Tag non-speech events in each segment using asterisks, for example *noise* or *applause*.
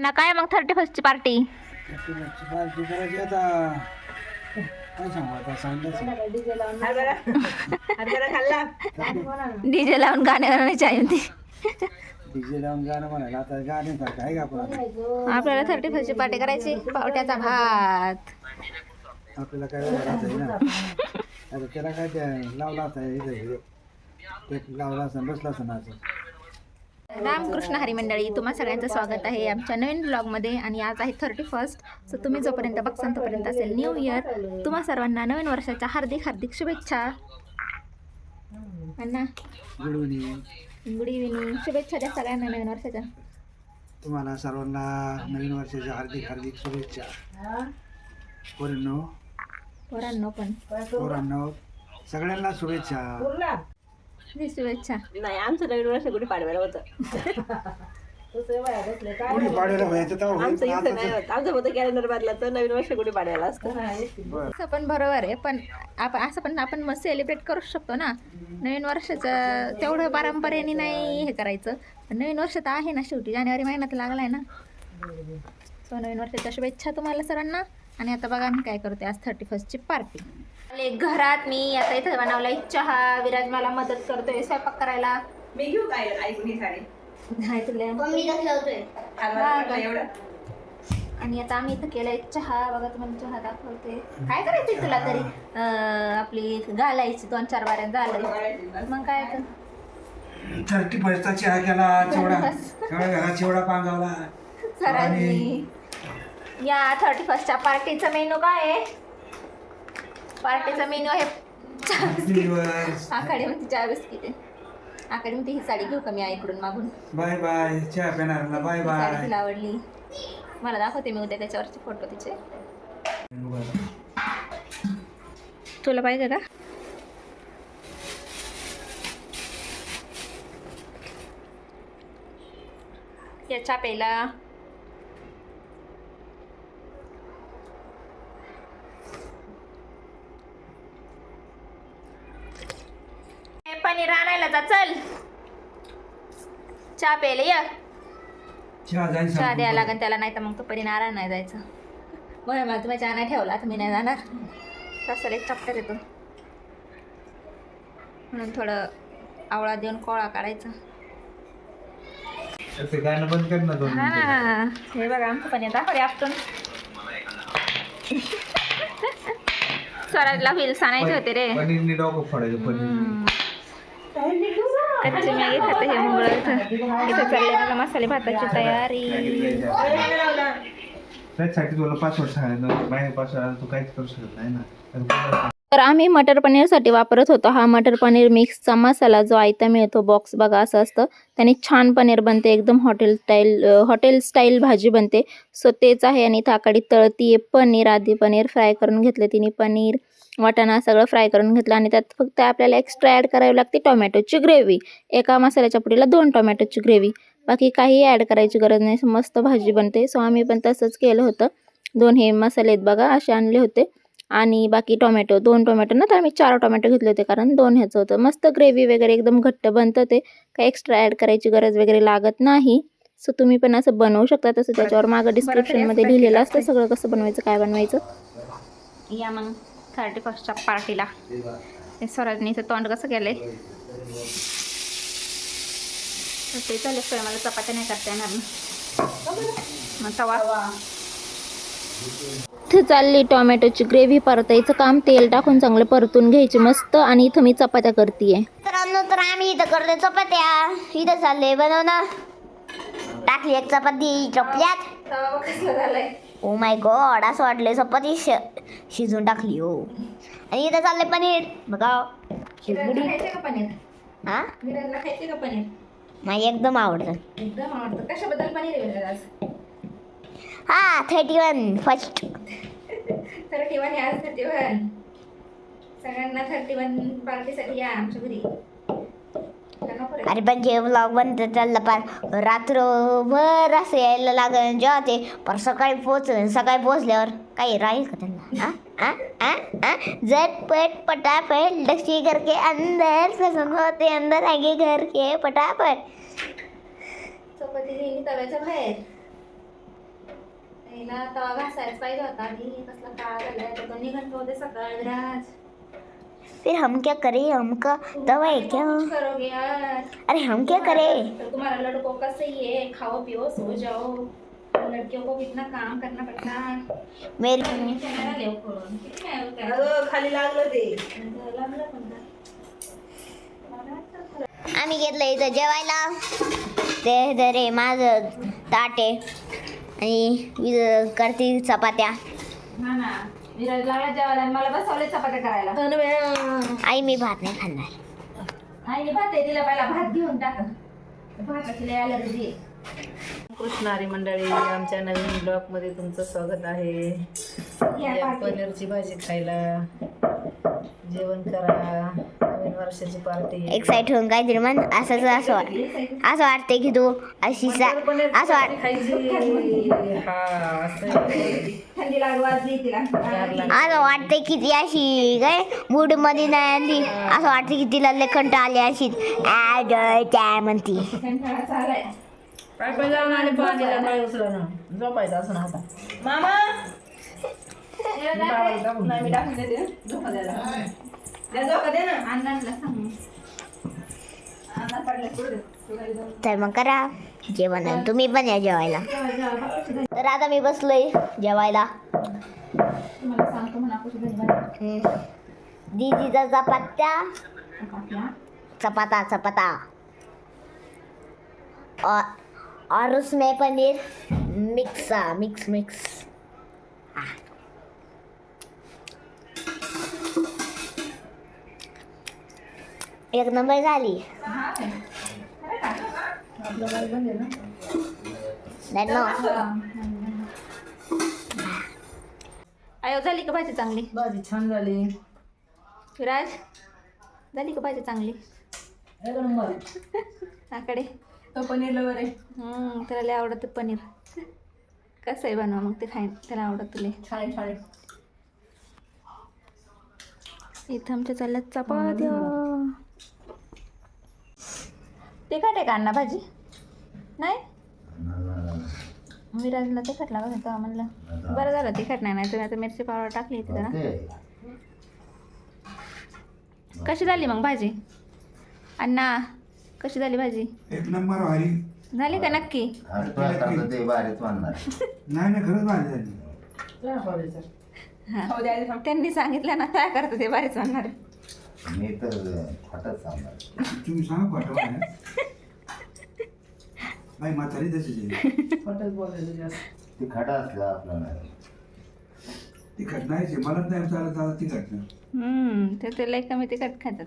ना काय मग थर्टी फर्स्टची पार्टी पार्टी करायची आता काय सांगू आता सांगितलं डीजे लावून गाणे गाण्याची आई होती डीजे लावून गाणं म्हणायला आता गाण्यासारखं काय का आपण आपल्याला थर्टी फर्स्टची पार्टी करायची. पावट्याचा भात. आपल्याला काय करायचं आहे ना? आता त्याला काय ते लावला असता इथं ते लावला असता बसला असता नाच रामकृष्ण हरी मंडळी तुम्हा सगळ्यांचं स्वागत आहे आमच्या नवीन ब्लॉगमध्ये आणि आज आहे थर्टी फर्स्ट सो तुम्ही जोपर्यंत बघसान तोपर्यंत असेल न्यू इयर तुम्हा सर्वांना नवीन वर्षाच्या हार्दिक हार्दिक शुभेच्छा. अण्णा गुड इव्हनिंग गुड इव्हिनिंग शुभेच्छा द्या सगळ्यांना नवीन वर्षाच्या. तुम्हाला सर्वांना नवीन वर्षाच्या हार्दिक हार्दिक शुभेच्छा. पोरांनो. पोरांनो पण. पोरांनो सगळ्यांना शुभेच्छा. ही शुभेच्छा. नाही आमचं नवीन वर्ष गुढी पाडव्याला होतं. *laughs* कोणी पाडायला व्हायचं तेव्हा होईल, आमचं पण इथं आता नाही होत. आमचं होतं कॅलेंडर बदला तर नवीन वर्ष गुढी पाडव्याला असतं. असं पण बरोबर आहे पण आपण असं पण आपण मग सेलिब्रेट करू शकतो ना. नवीन वर्षाचं तेवढं परंपरेने नाही हे करायचं. पण नवीन वर्ष तर आहे ना शेवटी. जानेवारी महिन्यात लागलाय ना. सो नवीन वर्षाच्या शुभेच्छा तुम्हाला सर्वांना आणि आता बघा मी काय करते आज थर्टी फर्स्टची पार्टी घरात मी आता इथं बनवलाय चहा विराज मला मदत करतोय स्वयंपाक करायला. मी घेऊ काय ऐकून साडी नाही तुला. एवढं. आणि आता आम्ही इथं केलंय चहा बघा तुम्हाला चहा दाखवते. काय करायचं तुला तरी? आपली घालायची दोन चार बाऱ्यात झालं मग काय थर्टी फर्स्टचा चहा केला चिवडा. चिवडा चिवडा पांगावला. सरांनी. या थर्टी फर्स्टच्या पार्टीचा मेनू काय आहे? पार्टीचा मेनू आहे चहा बिस्किट आखाडीमध्ये चहा बिस्किट आहे आखाडीमध्ये ही साडी घेऊ का मी आईकडून मागून? बाय बाय चहा पिणाऱ्यांना बाय साडी बाय. तिला आवडली. मला दाखवते मी उद्या त्याच्यावरचे फोटो तिचे. तुला पाहिजे का? या चहा प्यायला. ए, पनीर आणायला जा चल. चहा प्यायला ये. चहा द्यायला लागेल त्याला नाही तर मग तो परी नारायण नाही जायचं. बरं मला तुम्ही चहा नाही ठेवला तर मी नाही जाणार. तसं एक चप्टर येतो म्हणून थोडं आवळा देऊन कोळा काढायचा. ते गाणं बंद कर ना दोन हा. हे बघा आमचं पनीर दाखव रे आपण स्वराजला व्हील्स आणायचे होते रे. पनीरनी डोकं फोडायचं पनीर. कच्ची मॅगी खाते हे मुंबळ इथं चालले मला मसाले भाताची तयारी. त्याच्यासाठी तुला पासवर्ड सांगायचं बाहेर पासवर्ड तू काहीच करू शकत नाही ना तर आम्ही मटर पनीरसाठी वापरत होतो. हा मटर पनीर मिक्सचा मसाला जो आयता मिळतो बॉक्स बघा असं असतं. त्याने छान पनीर बनते एकदम हॉटेल स्टाईल हॉटेल स्टाईल भाजी बनते. सो तेच आहे आणि थाकाडी आहे पनीर आधी पनीर फ्राय करून घेतले तिने पनीर. वाटाणा सगळं फ्राय करून घेतलं आणि त्यात फक्त आपल्याला एक्स्ट्रा ॲड करावी लागते टोमॅटोची ग्रेव्ही एका मसाल्याच्या पुडीला दोन टोमॅटोची ग्रेव्ही बाकी काही ॲड करायची गरज नाही. मस्त भाजी बनते. सो आम्ही पण तसंच केलं होतं. दोन हे मसाले आहेत बघा असे आणले होते. आणि बाकी टोमॅटो दोन टोमॅटो ना तर आम्ही चार टोमॅटो घेतले होते कारण दोन ह्याचं होतं. मस्त ग्रेव्ही वगैरे एकदम घट्ट बनतं ते. काही एक्स्ट्रा ॲड करायची गरज वगैरे लागत नाही. सो तुम्ही पण असं बनवू शकता. तसं त्याच्यावर मागं डिस्क्रिप्शनमध्ये लिहिलेलं असतं सगळं कसं बनवायचं काय बनवायचं. या मग. थर्टी फर्स्टच्या पार्टीला. स्वराजनी इथं तोंड कसं केलंय? ते चालेल सोय मला चपात्या नाही करता येणार. ना मग तवा. इथं चालली टोमॅटोची ग्रेव्ही परतायचं काम तेल टाकून चांगलं परतून घ्यायची मस्त आणि इथं मी चपात्या करते तर आम्ही इथं करतोय चपात्या. इथं चाललंय बनवणं. टाकली एक चपाती चपल्यात. ओ माय गॉड असं वाटलंय. चपाती श शिजून टाकली हो. आणि इथं चाललंय पनीर. बघा. हा विराजला खायचे का पनीर? मला एकदम आवडतं. एकदम आवडतं. कशाबद्दल पनीर आहे विराज आज? हा thirty one first thirty one आज थर्टी वन सगळ्यांना थर्टी वन पार्टीसाठी या आमच्या घरी? अरे पण जे ब्लॉग बनत चाललं पण रात्रभर असं यायला लागलं जेव्हा ते पर सकाळी पोचलं सकाळी पोचल्यावर काही राहील का त्यांना? आ? आ? झटपट पटापट लक्ष्मी घर के अंदर पसंद होते अंदर आगे घर के पटापट. चपाती तव्याच्या बाहेर. तवा घासायच पाहिजे होता आणि कसला काळ झालाय तर दोन्ही घंटे होते सकाळ राज फिर हम क्या करें? हमका दवा है क्या? करोगे यार? अरे हम क्या करें? तो तुम्हारा लड़कों का सही है। खाओ पियो सो जाओ। लड़कियों को कितना काम करना पड़ता है। मेरी खाली लागलं ते. आम्ही घेतलं इथं जेवायला. ते दरे माझं ताट आहे. आणि इथं करते चपात्या. हा जेवायला आणि मला बसवले चपात्या करायला. आई मी भात नाही खाणार. आईने भात आहे तिला पहिला भात घेऊन टाक. भाताची लय अलर्जी आहे. कृष्णारी मंडळी आमच्या नवीन ब्लॉगमध्ये तुमचं स्वागत आहे. या या पाठी. पनीरची भाजी खायला. जेवण करा. वर्षाची पार्टी एक्साइट होऊन काहीतरी म्हण असंच असं वाट असं वाटतंय की तू अशी सा असं वाट हा असं वाटतंय की ती अशी काय मूडमध्ये नाही आली. असं वाटतं की तिला लेखंट आली अशी. काय म्हणती. जाऊन आले उचला झोपायचं असं आता. मामा! नाही मी टाकून देते. झोका द्यायला तर मग करा जेवण तुम्ही पण या जेवायला तर आता मी बसलोय जेवायला. दीदीचा चपात्या चपाता चपाता और और उसमें पनीर मिक्स मिक्स मिक्स एक नंबर झाली. नाही ना आयो झाली का भाजी चांगली? भाजी छान झाली. विराज झाली का भाजी चांगली? एक नंबर. आकडे. तो पनीर लवर आहे. हम्म, त्याला लय आवडतं पनीर. कसं आहे बनवा मग ते खाईन त्याला आवडत छान छान आहे. इथं आमच्या चालल्यात चपात्या. ते आहे का अण्णा भाजी? नाही? विराजला तिखट लागत होतं म्हणलं. बरं झालं तिखट नाही नाही तुम्ही आता मिरची पावडर टाकली होती जरा. कशी झाली मग भाजी? अण्णा कशी झाली भाजी? एक नंबर भारी. झाली का नक्की? नाही हा. त्यांनी सांगितलं ना काय करतं ते बारीच म्हणणार. मी तर खोटच सांगणार. तुम्ही सांगा पाठवा बाई म्हातारी तशीच आहे. हॉटेल बोलायचं जास्त. ती खटा असलं आपलं नाही तिखट नाहीच आहे मला नाही चालत नाही. हम्म ते ते लय कमी तिखट खातात.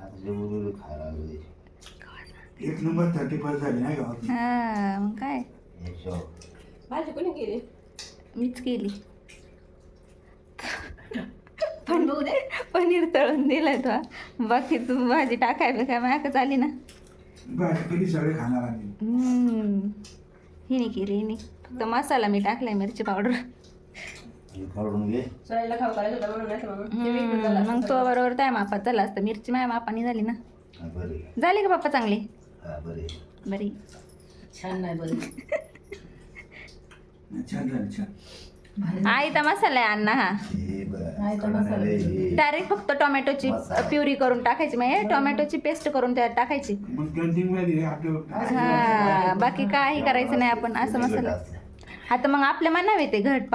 आता जे उरलेलं खायला लागले एक नंबर थर्टी पर्सेंट झाली नाही गावात हा मग काय? याच्यावर भाजी कोणी केली? मीच केली. पण पनीर तळून दिलं तो. बाकी तू भाजी टाकाय काय मागच आली ना. भाजी केली सगळे खाणार आम्ही हम्म. हिने केली हिने. फक्त मसाला मी टाकलाय मिरची पावडर. काढून घे. सरायला खाऊ करायचं होतं म्हणून नाही म्हणून ते वेगळं झालं असतं. मग तो बरोबर त्या मापात झाला असतं. मिरची माझ्या मापाने झाली ना. हा, बरे झाली का बाप्पा चांगली? हा बरे बरी. छान नाही बरं छान झाली छान. आई तर मसाला आहे अण्णा. हा डायरेक्ट फक्त टोमॅटोची. प्युरी करून टाकायची म्हणजे टोमॅटोची पेस्ट करून त्यात टाकायची. हा बाकी काही करायचं नाही आपण असं मसाला. आता मग आपल्या मनावे ते घट.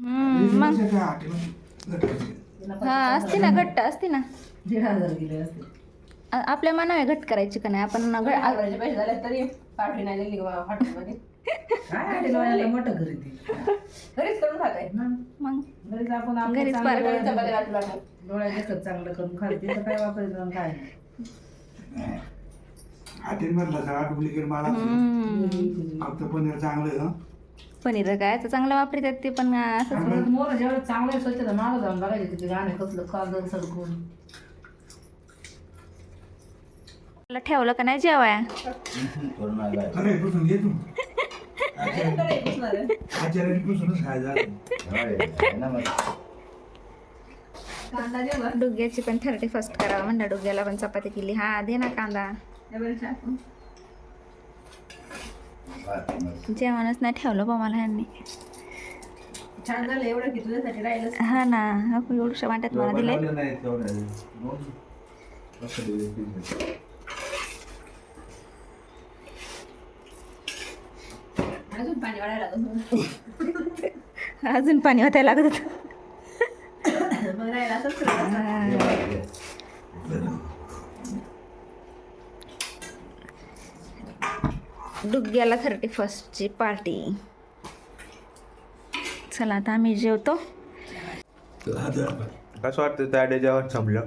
हम्म, मग? हा असते ना घट्ट असते ना. आपल्या मनावे घट करायची का नाही? आपण काय हॉटेलवाल्याला मोठं घरी ते घरीच करून खात आहे मग. घरीच आपण आपलं घरीच चांगलं पार डोळ्याचं चपाती लाटून लाटून. डोळ्या देखत चांगलं करून खाली तिथं काय वापरायचं आणि काय नाही. हॉटेल मधला सगळा डुप्लिकेट माल असतो. हम्म. फक्त पनीर चांगलं हं. पनीर काय तर चांगलं वापरतात ते पण असंच मोर जेवढं चांगलं स्वच्छता मागं जाऊन बघायचे तिथे गाणे कसलं कागद सडकून. मला ठेवलं का नाही जेवाया? करून पुसून घे तू. आचार्याने पुसूनच खायचं. कांदा? डुग्याची पण थर्टी फर्स्ट करावं म्हणलं डुग्याला पण चपाती केली. हा दे ना कांदा. जेवणच नाही ठेवलं बा मला ह्यांनी छान झालं एवढं की तुझ्यासाठी राहिलं हा ना एवढ्या वाट्यात मला दिले बनवलं नाही तेवढं. मग कसं दिलं? अजून पाणी वाढायला लागलं *laughs* अजून पाणी वाटायला लागत होतं. मग राहिला असंच राहिलं. डुग्ग्याला थर्टी फर्स्टची पार्टी चला आता आम्ही जेवतो. कसं वाटतं त्या जेवण संपलं?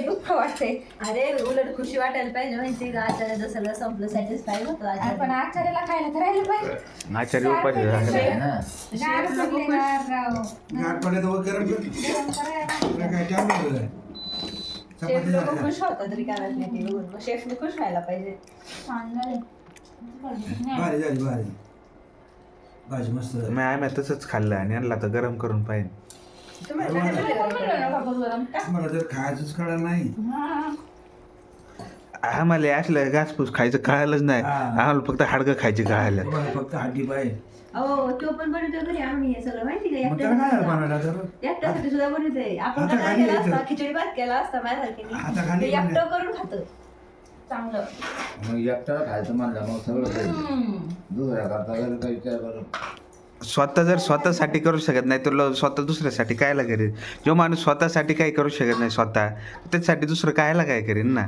दुःख वाटते अरे उलट खुशी वाटायला पाहिजे माहिती का आचार्य सगळं संपलं सॅटिस्फाय होतो आचार्य पण आचार्याला खायला करायला पाहिजे आचार्य उपाधी झाले. आहे ना गार पडले गार राव. गाठ पडले तर वगैरे जेवण करायला. तुला काय टाइम लागला शेफ चपाती लोक झाल्या. खुश होतात रिकाम्यात नाही बघून मग शेफने खुश व्हायला पाहिजे छान झाले. भारी झाली भारी भाजी मस्त झाली मी आम्ही तसंच खाल्लं आणि आणला तर गरम करून पाहिजे? मला जर खायचंच नाही. आम्हाला असलं घासपूस खायचं कळालंच नाही. हा. आम्हाला फक्त हाडकं खायची कळालं. तुम्हाला फक्त हड्डी पाहिजे अहो तो पण बनवतो घरी. आम्ही हे सगळं माहिती का? एकट्यासाठी सुद्धा बनवतोय. आपण काय केला. असता खिचडी भात केला असता माझ्यासारखी. एकटं करून खातं. चांगलं. मग एकट्याला खायचं म्हणलं मग सगळं दुसऱ्या करता विचार करून स्वतः जर स्वतःसाठी करू शकत नाही तर लो- स्वतः दुसऱ्यासाठी कायला करेल जो माणूस स्वतःसाठी काही करू शकत नाही स्वतः त्याच्यासाठी दुसरं कायला काय करेल ना?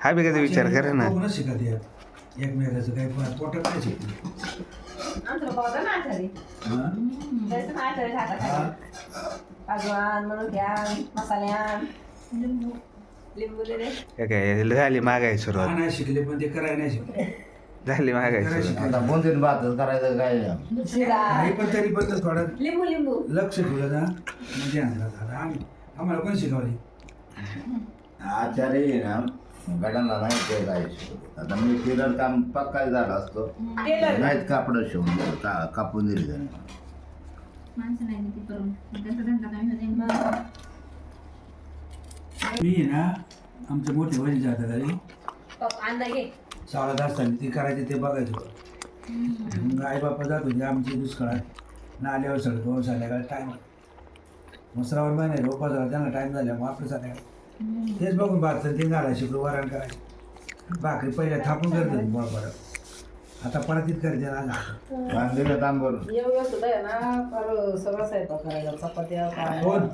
हा बी कधी विचार करा ना. बघूनच शिकत यात एकमेकाचं काही पो- पोटात नाही शिकत आमचं बाबा होता ना आचारी हा? जायचं ना आचारी हा? हाताखाली काजवान मनुक्यान मसाल्यान लिंबू लिंबू दे रे हे काय झाली मागाय हा सुरुवात नाही शिकले पण ते करायला नाही शिकले. झाली मागाय सुरुवात आता बोंदीन भातच करायचं काय नाही. पण तरी पण थोडं लिंबू लिंबू. लक्ष ठेवलं ना म्हणजे आणला झाला. आम्ही आम्हाला कोण शिकवली? आचार्य आहे ना गडांना नाही ते काय. आता मी टेलर काम पक्का झालं असतो. नाहीत कापड शिवून दिलं, का कापून दिली त्यांनी माणसं नाही ती करून. त्याचा धंदा कमी होते मी आहे ना आमच्या मोठी वडील जातात घरी अंदा घे. सावळत असताना ती करायची ते बघायचं मग आई बापा जात होते आमची दुष्काळात नाल्यावर सडकवर संध्याकाळी टाईम मग श्रावण महिने रोपा झाला त्यांना टाईम झाला मग आपलं संध्याकाळ. तेच बघून भात ते घाला शिकलो वरण करायचं. भाकरी पहिल्या थापून करत परत आता परत इत करते ना करून येऊया सुद्धा आहे ना फार सगळं स्वयंपाक करायला चपात्या कोण?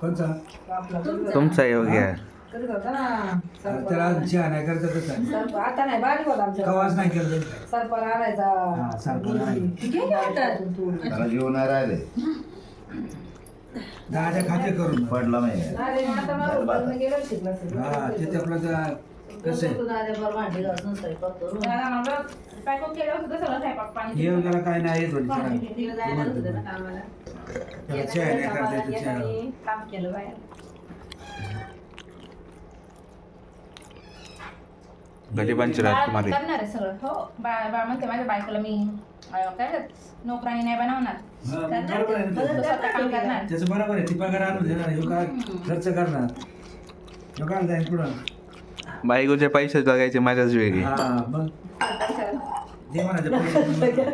कोणचा? तुमचा योग्य करीत होता ना त्याला चहा नाही करता तसं सरप आता नाही बारीक होता आमच्या कवाच नाही केलं तरी. सरपण हा, आणायचा सरपण आणायचा. घे घे वाटत. त्याला जीवन राहिले दहाच्या खाते करून पडलं नाही अरे मग आता मला लग्न केलं शिकलं असेल. हा ते ते आपलं त्या कसं आहे तू दाद्या बरं भांडी घासून स्वयंपाक करून. येऊन त्याला काय नाही येत होती भांडी चहा. भिंडीला जायला होतं ना कामाला. त्याला चहा नाही करता कामाला येत चहा. येतानी काम केलं बाहेर गरिबांची राजकुमारी. करणार आहे सगळं. हो म्हणते माझ्या बायकोला मी अं, काय म्हणतात, नोकरानी नाही बनवणार. हा, मग बरोबर आहे ना तो त्याचं. स्वतः काम करणार. त्याचं बरोबर आहे ती पगार आणून देणार ह्यो काय खर्च करणार? ह्यो काय जाईल पुढं? बायकोचे पैसे बघायचे माझ्याच वेगळी हा मग दे म्हणायचे पैसे.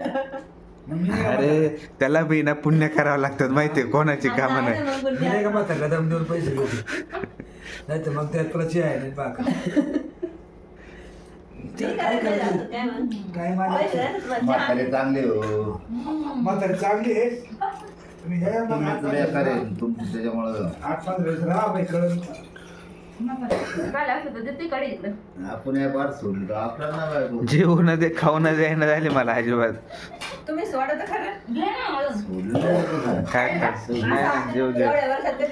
मग मी नाही का अरे त्याला बी ना पुण्य करावं लागतात माहितीये कोणाची कामं नाही. म्हातारला- मी नाही का म्हातारला दम देऊन पैसे घेते *laughs* नाही तर मग त्यात तुला आहे नाही पाक ते काय करायचं? काय माझ्या म्हातारे चांगले हो. म्हातारी चांगली आहे तुम्ही हे तुला त्याच्यामुळं. आठ राहा बाई काय तर इकडं आपण या बार सोडलं आपल्याला नाही बायको जेवण दे खाऊन द्यायला झाले मला अजिबात. तुम्ही सोडा तर खरं. घे ना मला. सोडलं नाही काय? नाही जेव एवढ्या वर्षात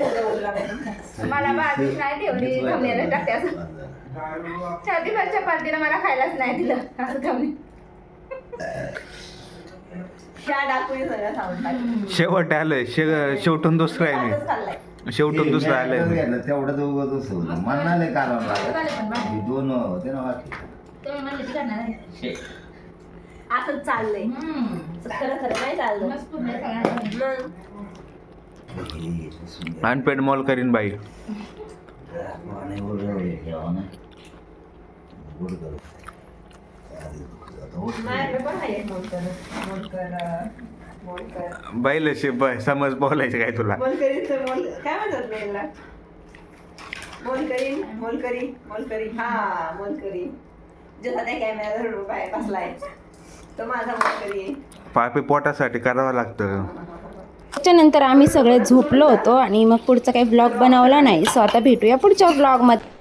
लागले. मला बाजूच नाही ठेवली. थांबलेलं टाकते असं. भरच्या पार्टीला मला खायलाच नाही दिलं. असं त्या सांगून टाकली. शेवट आलोय. शे शेवटून दुसरं आहे आजच मी. शेवटून दुसरं आलंय मी. तेवढं उगत होतं म्हणणार नाही कारण लागत. ही दोन होते ना बाकी. तुम्ही म्हणले ती करणार आहे. असंच चाललंय. हम्म. खरं खरं नाही चाललं. मस्त पूर्ण सगळ्यांना. मग? अनपेड मॉल करीन बाई. ठेवा ना गोड करू माझ्याकडे समज बोलायचं काय तुला? काय म्हणतात मोलकरी मोलकरी मोलकरी हा मोलकरी कॅमेरा बसलाय तो माझा मोलकरी आहे पापी पोटासाठी करावं लागतं. त्याच्यानंतर आम्ही सगळे झोपलो होतो आणि मग पुढचा काही ब्लॉग बनवला नाही. सो आता भेटूया पुढच्या ब्लॉगमध्ये